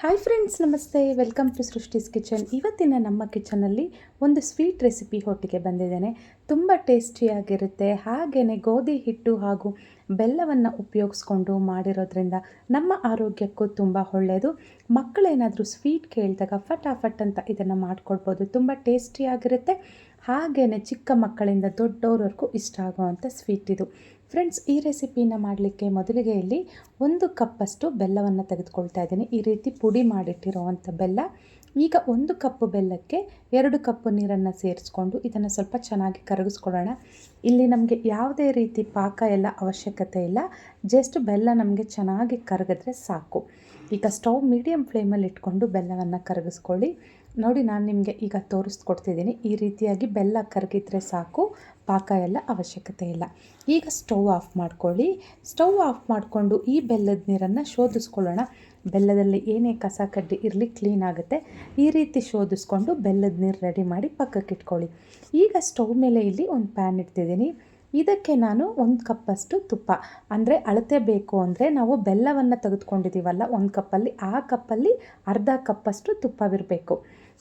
Hi friends ನಮಸ್ತೆ. Welcome to ಸೃಷ್ಟಿಸ್ kitchen ಇವತ್ತಿನ ನಮ್ಮ ಕಿಚನಲ್ಲಿ ಒಂದು ಸ್ವೀಟ್ ರೆಸಿಪಿ ಒಟ್ಟಿಗೆ ಬಂದಿದ್ದೇನೆ. ತುಂಬ ಟೇಸ್ಟಿಯಾಗಿರುತ್ತೆ ಹಾಗೆಯೇ ಗೋಧಿ ಹಿಟ್ಟು ಹಾಗೂ ಬೆಲ್ಲವನ್ನು ಉಪಯೋಗಿಸ್ಕೊಂಡು ಮಾಡಿರೋದ್ರಿಂದ ನಮ್ಮ ಆರೋಗ್ಯಕ್ಕೂ ತುಂಬ ಒಳ್ಳೆಯದು. ಮಕ್ಕಳೇನಾದರೂ ಸ್ವೀಟ್ ಕೇಳಿದಾಗ ಫಟಾಫಟ್ ಅಂತ ಇದನ್ನು ಮಾಡಿಕೊಡ್ಬೋದು. ತುಂಬ ಟೇಸ್ಟಿಯಾಗಿರುತ್ತೆ ಹಾಗೆಯೇ ಚಿಕ್ಕ ಮಕ್ಕಳಿಂದ ದೊಡ್ಡವ್ರವರೆಗೂ ಇಷ್ಟ ಆಗುವಂಥ ಸ್ವೀಟ್ ಇದು. ಫ್ರೆಂಡ್ಸ್ ಈ ರೆಸಿಪಿನ ಮಾಡಲಿಕ್ಕೆ ಮೊದಲಿಗೆ ಇಲ್ಲಿ ಒಂದು ಕಪ್ಪಷ್ಟು ಬೆಲ್ಲವನ್ನು ತೆಗೆದುಕೊಳ್ತಾ ಇದ್ದೀನಿ. ಈ ರೀತಿ ಪುಡಿ ಮಾಡಿಟ್ಟಿರುವಂಥ ಬೆಲ್ಲ. ಈಗ ಒಂದು ಕಪ್ಪು ಬೆಲ್ಲಕ್ಕೆ ಎರಡು ಕಪ್ಪು ನೀರನ್ನು ಸೇರಿಸ್ಕೊಂಡು ಇದನ್ನು ಸ್ವಲ್ಪ ಚೆನ್ನಾಗಿ ಕರಗಿಸ್ಕೊಳ್ಳೋಣ. ಇಲ್ಲಿ ನಮಗೆ ಯಾವುದೇ ರೀತಿ ಪಾಕ ಎಲ್ಲ ಅವಶ್ಯಕತೆ ಇಲ್ಲ. ಜಸ್ಟ್ ಬೆಲ್ಲ ನಮಗೆ ಚೆನ್ನಾಗಿ ಕರಗಿದ್ರೆ ಸಾಕು. ಈಗ ಸ್ಟವ್ ಮೀಡಿಯಮ್ ಫ್ಲೇಮಲ್ಲಿ ಇಟ್ಕೊಂಡು ಬೆಲ್ಲವನ್ನು ಕರಗಿಸ್ಕೊಳ್ಳಿ. ನೋಡಿ ನಾನು ನಿಮಗೆ ಈಗ ತೋರಿಸ್ಕೊಡ್ತಿದ್ದೀನಿ. ಈ ರೀತಿಯಾಗಿ ಬೆಲ್ಲ ಕರಗಿದ್ರೆ ಸಾಕು, ಪಾಕ ಎಲ್ಲ ಅವಶ್ಯಕತೆ ಇಲ್ಲ. ಈಗ ಸ್ಟವ್ ಆಫ್ ಮಾಡ್ಕೊಳ್ಳಿ. ಸ್ಟವ್ ಆಫ್ ಮಾಡಿಕೊಂಡು ಈ ಬೆಲ್ಲದ ನೀರನ್ನು ಶೋಧಿಸ್ಕೊಳ್ಳೋಣ. ಬೆಲ್ಲದಲ್ಲಿ ಏನೇ ಕಸ ಕಡ್ಡಿ ಇರಲಿ ಕ್ಲೀನ್ ಆಗುತ್ತೆ. ಈ ರೀತಿ ಶೋಧಿಸ್ಕೊಂಡು ಬೆಲ್ಲದ ನೀರು ರೆಡಿ ಮಾಡಿ ಪಕ್ಕಕ್ಕೆ ಇಟ್ಕೊಳ್ಳಿ ಈಗ ಸ್ಟವ್ ಮೇಲೆ ಇಲ್ಲಿ ಒಂದು ಪ್ಯಾನ್ ಇಡ್ತಿದ್ದೀನಿ. ಇದಕ್ಕೆ ನಾನು ಒಂದು ಕಪ್ಪಷ್ಟು ತುಪ್ಪ. ಅಂದರೆ ಅಳತೆ ಬೇಕು ಅಂದರೆ ನಾವು ಬೆಲ್ಲವನ್ನು ತೆಗೆದುಕೊಂಡಿದ್ದೀವಲ್ಲ ಒಂದು ಕಪ್ಪಲ್ಲಿ, ಆ ಕಪ್ಪಲ್ಲಿ ಅರ್ಧ ಕಪ್ಪಷ್ಟು ತುಪ್ಪವಿರಬೇಕು.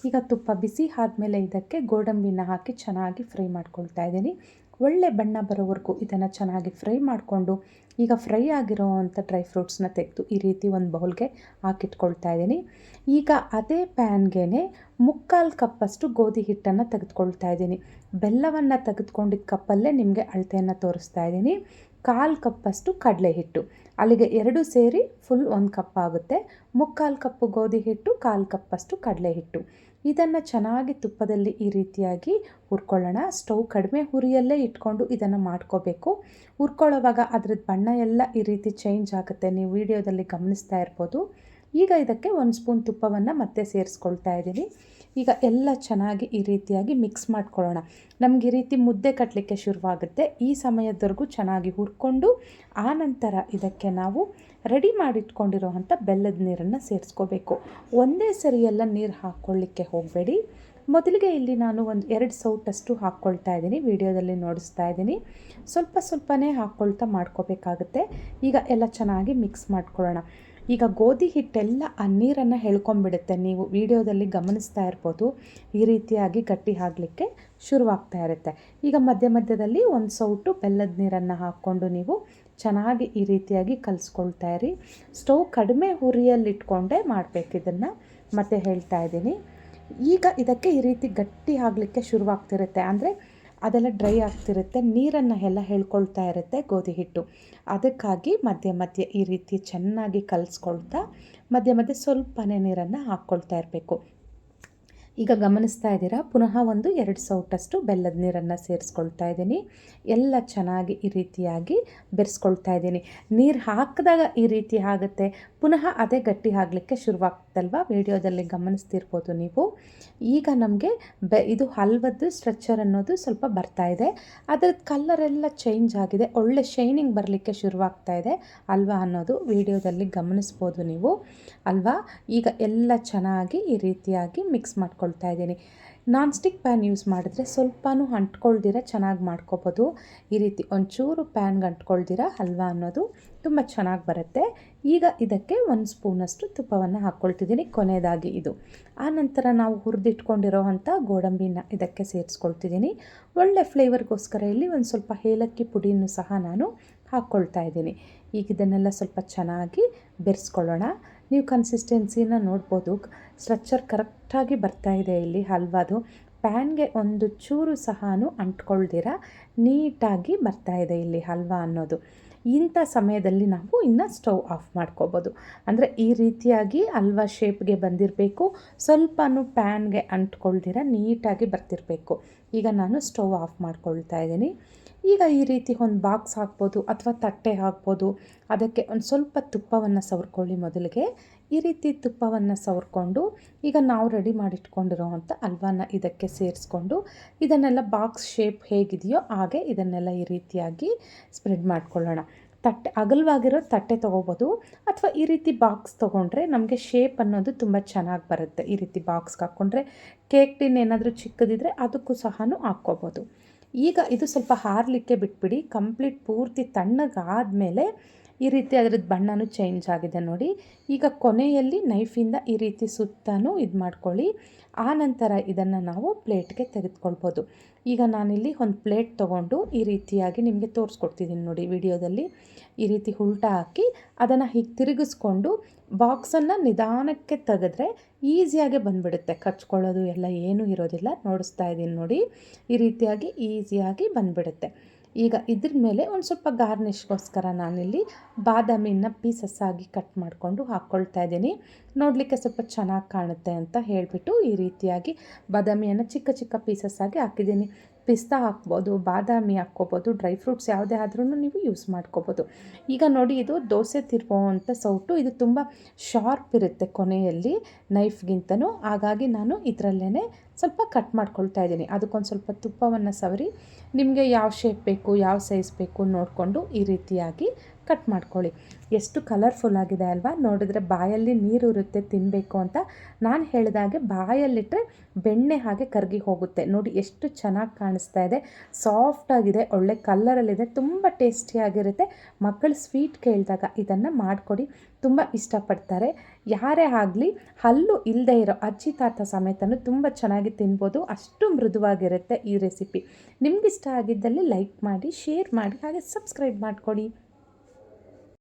ಈಗ ತುಪ್ಪ ಬಿಸಿ ಆದಮೇಲೆ ಇದಕ್ಕೆ ಗೋಡಂಬಿನ ಹಾಕಿ ಚೆನ್ನಾಗಿ ಫ್ರೈ ಮಾಡ್ಕೊಳ್ತಾ ಇದ್ದೀನಿ. ಒಳ್ಳೆ ಬಣ್ಣ ಬರೋವರೆಗೂ ಇದನ್ನು ಚೆನ್ನಾಗಿ ಫ್ರೈ ಮಾಡಿಕೊಂಡು, ಈಗ ಫ್ರೈ ಆಗಿರೋ ಅಂಥ ಡ್ರೈ ಫ್ರೂಟ್ಸ್ನ ತೆಗೆದು ಈ ರೀತಿ ಒಂದು ಬೌಲ್ಗೆ ಹಾಕಿಟ್ಕೊಳ್ತಾ ಇದ್ದೀನಿ. ಈಗ ಅದೇ ಪ್ಯಾನ್ಗೆ ಮುಕ್ಕಾಲು ಕಪ್ಪಷ್ಟು ಗೋಧಿ ಹಿಟ್ಟನ್ನು ತೆಗೆದುಕೊಳ್ತಾ ಇದ್ದೀನಿ. ಬೆಲ್ಲವನ್ನು ತೆಗೆದುಕೊಂಡಿದ್ದ ಕಪ್ಪಲ್ಲೇ ನಿಮಗೆ ಅಳತೆಯನ್ನು ತೋರಿಸ್ತಾ ಇದ್ದೀನಿ. ಕಾಲು ಕಪ್ಪಷ್ಟು ಕಡಲೆ ಹಿಟ್ಟು. ಅಲ್ಲಿಗೆ ಎರಡು ಸೇರಿ ಫುಲ್ ಒಂದು ಕಪ್ ಆಗುತ್ತೆ. ಮುಕ್ಕಾಲು ಕಪ್ಪು ಗೋಧಿ ಹಿಟ್ಟು, ಕಾಲು ಕಪ್ಪಷ್ಟು ಕಡಲೆ ಹಿಟ್ಟು. ಇದನ್ನು ಚೆನ್ನಾಗಿ ತುಪ್ಪದಲ್ಲಿ ಈ ರೀತಿಯಾಗಿ ಹುರ್ಕೊಳ್ಳೋಣ. ಸ್ಟವ್ ಕಡಿಮೆ ಹುರಿಯಲ್ಲೇ ಇಟ್ಕೊಂಡು ಇದನ್ನು ಮಾಡ್ಕೋಬೇಕು. ಹುರ್ಕೊಳ್ಳೋವಾಗ ಅದ್ರದ್ದು ಬಣ್ಣ ಎಲ್ಲ ಈ ರೀತಿ ಚೇಂಜ್ ಆಗುತ್ತೆ. ನೀವು ವಿಡಿಯೋದಲ್ಲಿ ಗಮನಿಸ್ತಾ ಇರ್ಬೋದು. ಈಗ ಇದಕ್ಕೆ ಒಂದು ಸ್ಪೂನ್ ತುಪ್ಪವನ್ನು ಮತ್ತೆ ಸೇರಿಸ್ಕೊಳ್ತಾ ಇದ್ದೀನಿ. ಈಗ ಎಲ್ಲ ಚೆನ್ನಾಗಿ ಈ ರೀತಿಯಾಗಿ ಮಿಕ್ಸ್ ಮಾಡ್ಕೊಳ್ಳೋಣ. ನಮ್ಗೆ ಈ ರೀತಿ ಮುದ್ದೆ ಕಟ್ಟಲಿಕ್ಕೆ ಶುರುವಾಗುತ್ತೆ. ಈ ಸಮಯದವರೆಗೂ ಚೆನ್ನಾಗಿ ಹುರ್ಕೊಂಡು, ಆನಂತರ ಇದಕ್ಕೆ ನಾವು ರೆಡಿ ಮಾಡಿಟ್ಕೊಂಡಿರೋವಂಥ ಬೆಲ್ಲದ ನೀರನ್ನು ಸೇರಿಸ್ಕೋಬೇಕು. ಒಂದೇ ಸರಿ ಎಲ್ಲ ನೀರು ಹಾಕ್ಕೊಳ್ಳಿಕ್ಕೆ ಹೋಗಬೇಡಿ. ಮೊದಲಿಗೆ ಇಲ್ಲಿ ನಾನು ಒಂದು ಎರಡು ಸೌಟಷ್ಟು ಹಾಕ್ಕೊಳ್ತಾ ಇದ್ದೀನಿ. ವಿಡಿಯೋದಲ್ಲಿ ನೋಡಿಸ್ತಾ ಇದ್ದೀನಿ. ಸ್ವಲ್ಪ ಸ್ವಲ್ಪನೇ ಹಾಕ್ಕೊಳ್ತಾ ಮಾಡ್ಕೋಬೇಕಾಗುತ್ತೆ. ಈಗ ಎಲ್ಲ ಚೆನ್ನಾಗಿ ಮಿಕ್ಸ್ ಮಾಡ್ಕೊಳ್ಳೋಣ. ಈಗ ಗೋಧಿ ಹಿಟ್ಟೆಲ್ಲ ಆ ನೀರನ್ನು ಹೇಳ್ಕೊಂಬಿಡುತ್ತೆ ನೀವು ವಿಡಿಯೋದಲ್ಲಿ ಗಮನಿಸ್ತಾ ಇರ್ಬೋದು. ಈ ರೀತಿಯಾಗಿ ಗಟ್ಟಿ ಆಗಲಿಕ್ಕೆ ಶುರುವಾಗ್ತಾ ಇರುತ್ತೆ. ಈಗ ಮಧ್ಯ ಮಧ್ಯದಲ್ಲಿ ಒಂದು ಸೌಟು ಬೆಲ್ಲದ ನೀರನ್ನು ಹಾಕ್ಕೊಂಡು ನೀವು ಚೆನ್ನಾಗಿ ಈ ರೀತಿಯಾಗಿ ಕಲಿಸ್ಕೊಳ್ತಾ ಇರಿ. ಸ್ಟವ್ ಕಡಿಮೆ ಹುರಿಯಲ್ಲಿಟ್ಕೊಂಡೇ ಮಾಡಬೇಕು ಇದನ್ನು. ಮತ್ತೆ ಹೇಳ್ತಾ ಇದ್ದೀನಿ. ಈಗ ಇದಕ್ಕೆ ಈ ರೀತಿ ಗಟ್ಟಿ ಆಗಲಿಕ್ಕೆ ಶುರುವಾಗ್ತಿರುತ್ತೆ. ಅಂದರೆ ಅದೆಲ್ಲ ಡ್ರೈ ಆಗ್ತಿರುತ್ತೆ, ನೀರನ್ನು ಎಲ್ಲ ಹೇಳ್ಕೊಳ್ತಾ ಇರುತ್ತೆ ಗೋಧಿ ಹಿಟ್ಟು. ಅದಕ್ಕಾಗಿ ಮಧ್ಯೆ ಮಧ್ಯೆ ಈ ರೀತಿ ಚೆನ್ನಾಗಿ ಕಲಿಸ್ಕೊಳ್ತಾ ಮಧ್ಯೆ ಮಧ್ಯೆ ಸ್ವಲ್ಪನೇ ನೀರನ್ನು ಹಾಕ್ಕೊಳ್ತಾ ಇರಬೇಕು. ಈಗ ಗಮನಿಸ್ತಾ ಇದ್ದೀರಾ? ಪುನಃ ಒಂದು ಎರಡು ಸೌಟಷ್ಟು ಬೆಲ್ಲದ ನೀರನ್ನು ಸೇರಿಸ್ಕೊಳ್ತಾ ಇದ್ದೀನಿ. ಎಲ್ಲ ಚೆನ್ನಾಗಿ ಈ ರೀತಿಯಾಗಿ ಬೆರೆಸ್ಕೊಳ್ತಾ ಇದ್ದೀನಿ. ನೀರು ಹಾಕಿದಾಗ ಈ ರೀತಿ ಆಗುತ್ತೆ. ಪುನಃ ಅದೇ ಗಟ್ಟಿ ಆಗಲಿಕ್ಕೆ ಶುರುವಾಗ್ತಲ್ವ? ವಿಡಿಯೋದಲ್ಲಿ ಗಮನಿಸ್ತಿರ್ಬೋದು ನೀವು. ಈಗ ನಮಗೆ ಬೆ ಇದು ಹಲ್ವದ್ದು ಸ್ಟ್ರಕ್ಚರ್ ಅನ್ನೋದು ಸ್ವಲ್ಪ ಬರ್ತಾ ಇದೆ. ಅದರದ್ದು ಕಲ್ಲರೆಲ್ಲ ಚೇಂಜ್ ಆಗಿದೆ. ಒಳ್ಳೆ ಶೈನಿಂಗ್ ಬರಲಿಕ್ಕೆ ಶುರುವಾಗ್ತಾ ಇದೆ ಅಲ್ವಾ ಅನ್ನೋದು ವಿಡಿಯೋದಲ್ಲಿ ಗಮನಿಸ್ಬೋದು ನೀವು. ಅಲ್ವಾ? ಈಗ ಎಲ್ಲ ಚೆನ್ನಾಗಿ ಈ ರೀತಿಯಾಗಿ ಮಿಕ್ಸ್ ಮಾಡ್ಕೊಳ್ತಾ ಇದ್ದೀನಿ. ನಾನ್ ಸ್ಟಿಕ್ ಪ್ಯಾನ್ ಯೂಸ್ ಮಾಡಿದ್ರೆ ಸ್ವಲ್ಪನೂ ಅಂಟ್ಕೊಳ್ದಿರ ಚೆನ್ನಾಗಿ ಮಾಡ್ಕೋಬೋದು. ಈ ರೀತಿ ಒಂಚೂರು ಪ್ಯಾನ್ಗೆ ಅಂಟ್ಕೊಳ್ದಿರ ಹಲ್ವಾ ಅನ್ನೋದು ತುಂಬ ಚೆನ್ನಾಗಿ ಬರುತ್ತೆ. ಈಗ ಇದಕ್ಕೆ ಒಂದು ಸ್ಪೂನಷ್ಟು ತುಪ್ಪವನ್ನು ಹಾಕ್ಕೊಳ್ತಿದ್ದೀನಿ, ಕೊನೆಯದಾಗಿ ಇದು. ಆನಂತರ ನಾವು ಹುರಿದಿಟ್ಕೊಂಡಿರೋ ಅಂಥ ಗೋಡಂಬಿನ ಇದಕ್ಕೆ ಸೇರಿಸ್ಕೊಳ್ತಿದ್ದೀನಿ. ಒಳ್ಳೆ ಫ್ಲೇವರ್ಗೋಸ್ಕರ ಇಲ್ಲಿ ಒಂದು ಸ್ವಲ್ಪ ಏಲಕ್ಕಿ ಪುಡಿಯನ್ನು ಸಹ ನಾನು ಹಾಕ್ಕೊಳ್ತಾ ಇದ್ದೀನಿ. ಈಗ ಇದನ್ನೆಲ್ಲ ಸ್ವಲ್ಪ ಚೆನ್ನಾಗಿ ಬೆರೆಸ್ಕೊಳ್ಳೋಣ. ನೀವು ಕನ್ಸಿಸ್ಟೆನ್ಸಿನ ನೋಡ್ಬೋದು. ಸ್ಟ್ರಕ್ಚರ್ ಕರೆಕ್ಟಾಗಿ ಬರ್ತಾ ಇದೆ ಇಲ್ಲಿ ಹಲ್ವಾದು ಪ್ಯಾನ್ಗೆ ಒಂದು ಚೂರು ಸಹ ಅಂಟ್ಕೊಳ್ದಿರ. ನೀಟಾಗಿ ಬರ್ತಾ ಇದೆ ಇಲ್ಲಿ ಹಲ್ವಾ ಅನ್ನೋದು. ಇಂಥ ಸಮಯದಲ್ಲಿ ನಾವು ಇನ್ನು ಸ್ಟವ್ ಆಫ್ ಮಾಡ್ಕೋಬೋದು. ಅಂದರೆ ಈ ರೀತಿಯಾಗಿ ಹಲ್ವಾ ಶೇಪ್ಗೆ ಬಂದಿರಬೇಕು. ಸ್ವಲ್ಪನೂ ಪ್ಯಾನ್ಗೆ ಅಂಟ್ಕೊಳ್ದಿರ ನೀಟಾಗಿ ಬರ್ತಿರಬೇಕು. ಈಗ ನಾನು ಸ್ಟವ್ ಆಫ್ ಮಾಡ್ಕೊಳ್ತಾ ಇದ್ದೀನಿ. ಈಗ ಈ ರೀತಿ ಒಂದು ಬಾಕ್ಸ್ ಹಾಕ್ಬೋದು ಅಥವಾ ತಟ್ಟೆ ಹಾಕ್ಬೋದು. ಅದಕ್ಕೆ ಒಂದು ಸ್ವಲ್ಪ ತುಪ್ಪವನ್ನು ಸವರ್ಕೊಳ್ಳಿ ಮೊದಲಿಗೆ. ಈ ರೀತಿ ತುಪ್ಪವನ್ನು ಸವರ್ಕೊಂಡು ಈಗ ನಾವು ರೆಡಿ ಮಾಡಿಟ್ಕೊಂಡಿರೋವಂಥ ಹಲ್ವಾನ ಇದಕ್ಕೆ ಸೇರಿಸ್ಕೊಂಡು ಇದನ್ನೆಲ್ಲ ಬಾಕ್ಸ್ ಶೇಪ್ ಹೇಗಿದೆಯೋ ಹಾಗೆ ಇದನ್ನೆಲ್ಲ ಈ ರೀತಿಯಾಗಿ ಸ್ಪ್ರೆಡ್ ಮಾಡ್ಕೊಳ್ಳೋಣ. ತಟ್ಟೆ, ಅಗಲವಾಗಿರೋ ತಟ್ಟೆ ತೊಗೋಬೋದು. ಅಥವಾ ಈ ರೀತಿ ಬಾಕ್ಸ್ ತೊಗೊಂಡ್ರೆ ನಮಗೆ ಶೇಪ್ ಅನ್ನೋದು ತುಂಬ ಚೆನ್ನಾಗಿ ಬರುತ್ತೆ. ಈ ರೀತಿ ಬಾಕ್ಸ್ಗೆ ಹಾಕ್ಕೊಂಡ್ರೆ ಕೇಕ್ ಟಿನ್ ಏನಾದರೂ ಚಿಕ್ಕದಿದ್ರೆ ಅದಕ್ಕೂ ಸಹ ಹಾಕ್ಕೋಬೋದು. ಈಗ ಇದು ಸ್ವಲ್ಪ ಹಾರಲಿಕ್ಕೆ ಬಿಟ್ಬಿಡಿ. ಕಂಪ್ಲೀಟ್ ಪೂರ್ತಿ ತಣ್ಣಗಾದಮೇಲೆ ಈ ರೀತಿ ಅದ್ರದ್ದು ಬಣ್ಣನೂ ಚೇಂಜ್ ಆಗಿದೆ ನೋಡಿ. ಈಗ ಕೊನೆಯಲ್ಲಿ ನೈಫಿಂದ ಈ ರೀತಿ ಸುತ್ತಾನು ಇದು ಮಾಡ್ಕೊಳ್ಳಿ. ಆ ನಂತರ ಇದನ್ನು ನಾವು ಪ್ಲೇಟ್ಗೆ ತೆಗೆದುಕೊಳ್ಬೋದು. ಈಗ ನಾನಿಲ್ಲಿ ಒಂದು ಪ್ಲೇಟ್ ತೊಗೊಂಡು ಈ ರೀತಿಯಾಗಿ ನಿಮಗೆ ತೋರಿಸ್ಕೊಡ್ತಿದ್ದೀನಿ ನೋಡಿ ವಿಡಿಯೋದಲ್ಲಿ. ಈ ರೀತಿ ಉಲ್ಟಾ ಹಾಕಿ ಅದನ್ನು ಹೀಗೆ ತಿರುಗಿಸ್ಕೊಂಡು ಬಾಕ್ಸನ್ನು ನಿಧಾನಕ್ಕೆ ತೆಗೆದ್ರೆ ಈಸಿಯಾಗಿ ಬಂದುಬಿಡುತ್ತೆ. ಕಚ್ಕೊಳ್ಳೋದು ಎಲ್ಲ ಏನೂ ಇರೋದಿಲ್ಲ. ನೋಡಿಸ್ತಾ ಇದ್ದೀನಿ ನೋಡಿ. ಈ ರೀತಿಯಾಗಿ ಈಸಿಯಾಗಿ ಬಂದುಬಿಡುತ್ತೆ. ಈಗ ಇದ್ರ ಮೇಲೆ ಒಂದು ಸ್ವಲ್ಪ ಗಾರ್ನಿಷ್ಗೋಸ್ಕರ ನಾನಿಲ್ಲಿ ಬಾದಾಮಿನ ಪೀಸಸ್ ಆಗಿ ಕಟ್ ಮಾಡಿಕೊಂಡು ಹಾಕ್ಕೊಳ್ತಾ ಇದ್ದೀನಿ. ನೋಡಲಿಕ್ಕೆ ಸ್ವಲ್ಪ ಚೆನ್ನಾಗಿ ಕಾಣುತ್ತೆ ಅಂತ ಹೇಳಿಬಿಟ್ಟು ಈ ರೀತಿಯಾಗಿ ಬಾದಾಮಿಯನ್ನು ಚಿಕ್ಕ ಚಿಕ್ಕ ಪೀಸಸ್ ಆಗಿ ಹಾಕಿದ್ದೀನಿ. ಪಿಸ್ತಾ ಹಾಕ್ಬೋದು, ಬಾದಾಮಿ ಹಾಕ್ಕೋಬೋದು, ಡ್ರೈ ಫ್ರೂಟ್ಸ್ ಯಾವುದೇ ಆದ್ರೂ ನೀವು ಯೂಸ್ ಮಾಡ್ಕೋಬೋದು. ಈಗ ನೋಡಿ ಇದು ದೋಸೆ ತಿರುವಂಥ ಸೌಟು. ಇದು ತುಂಬ ಶಾರ್ಪ್ ಇರುತ್ತೆ ಕೊನೆಯಲ್ಲಿ ನೈಫ್ಗಿಂತನೂ. ಹಾಗಾಗಿ ನಾನು ಇದರಲ್ಲೇ ಸ್ವಲ್ಪ ಕಟ್ ಮಾಡ್ಕೊಳ್ತಾ ಇದ್ದೀನಿ. ಅದಕ್ಕೊಂದು ಸ್ವಲ್ಪ ತುಪ್ಪವನ್ನು ಸವರಿ, ನಿಮಗೆ ಯಾವ ಶೇಪ್ ಬೇಕು, ಯಾವ ಸೈಜ್ ಬೇಕು ನೋಡಿಕೊಂಡು ಈ ರೀತಿಯಾಗಿ ಕಟ್ ಮಾಡ್ಕೊಳ್ಳಿ. ಎಷ್ಟು ಕಲರ್ಫುಲ್ ಆಗಿದೆ ಅಲ್ವಾ? ನೋಡಿದ್ರೆ ಬಾಯಲ್ಲಿ ನೀರು ಇರುತ್ತೆ ತಿನ್ನಬೇಕು ಅಂತ. ನಾನು ಹೇಳಿದಾಗೆ ಬಾಯಲ್ಲಿಟ್ಟರೆ ಬೆಣ್ಣೆ ಹಾಗೆ ಕರಗಿ ಹೋಗುತ್ತೆ. ನೋಡಿ ಎಷ್ಟು ಚೆನ್ನಾಗಿ ಕಾಣಿಸ್ತಾ ಇದೆ. ಸಾಫ್ಟಾಗಿದೆ ಒಳ್ಳೆ ಕಲ್ಲರಲ್ಲಿದೆ ತುಂಬ ಟೇಸ್ಟಿಯಾಗಿರುತ್ತೆ ಮಕ್ಕಳು ಸ್ವೀಟ್ ಕೇಳಿದಾಗ ಇದನ್ನು ಮಾಡಿಕೊಡಿ. ತುಂಬ ಇಷ್ಟಪಡ್ತಾರೆ. ಯಾರೇ ಆಗಲಿ, ಹಲ್ಲು ಇಲ್ಲದೆ ಇರೋ ಅಜ್ಜಿ, ತಾತ ಸಮೇತನೂ ತುಂಬ ಚೆನ್ನಾಗಿ ತಿನ್ಬೋದು. ಅಷ್ಟು ಮೃದುವಾಗಿರುತ್ತೆ ಈ ರೆಸಿಪಿ ನಿಮಗಿಷ್ಟ ಆಗಿದ್ದಲ್ಲಿ ಲೈಕ್ ಮಾಡಿ ಶೇರ್ ಮಾಡಿ, ಹಾಗೆ ಸಬ್ಸ್ಕ್ರೈಬ್ ಮಾಡಿಕೊಡಿ.